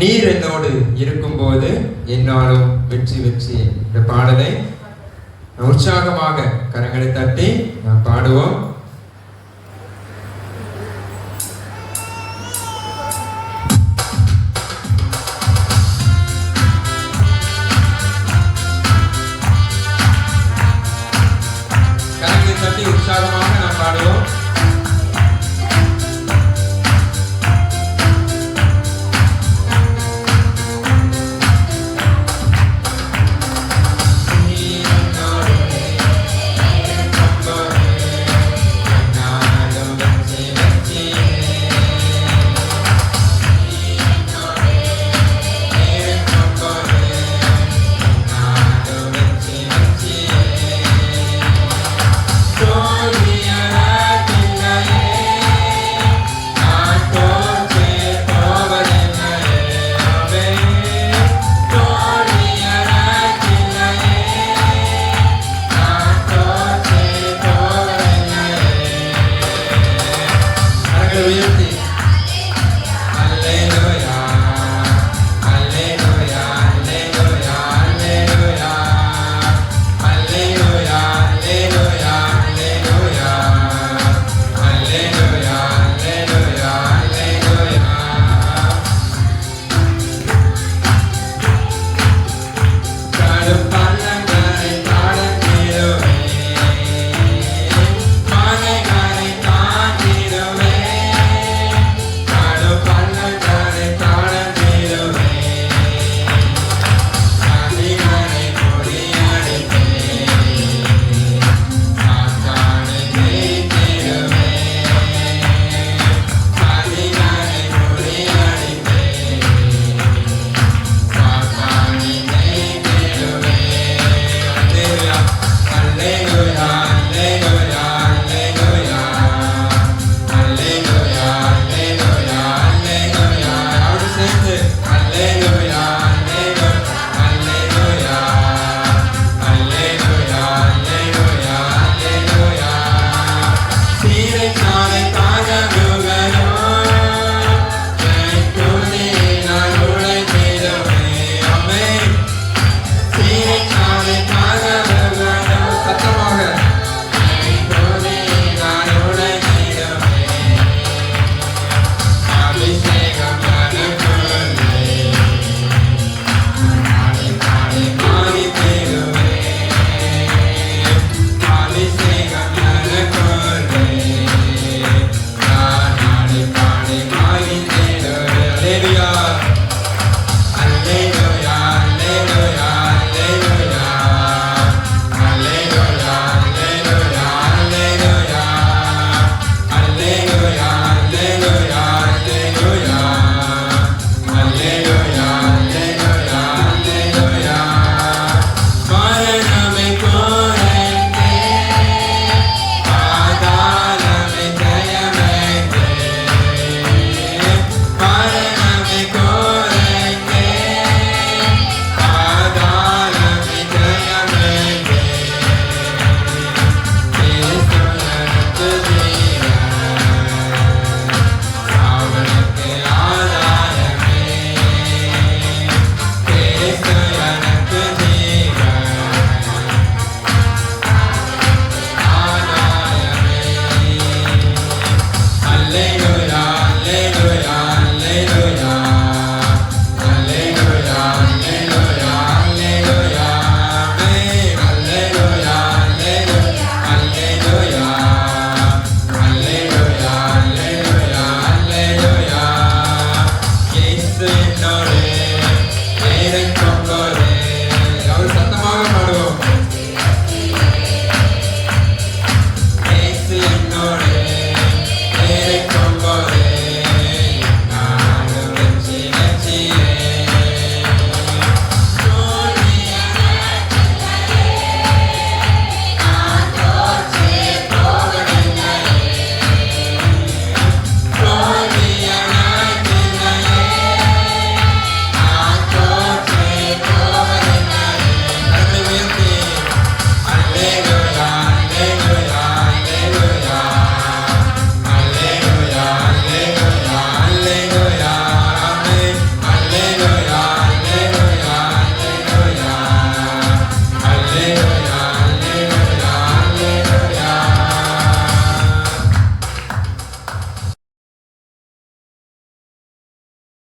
நீர் என்னோடு இருக்கும்போது என்னாலும் வெற்றி வெற்றி. இந்த பாடலை உற்சாகமாக கரங்களை தட்டி நாம் பாடுவோம். கரங்களை தட்டி உற்சாகமாக நாம் பாடுவோம். Hallelujah.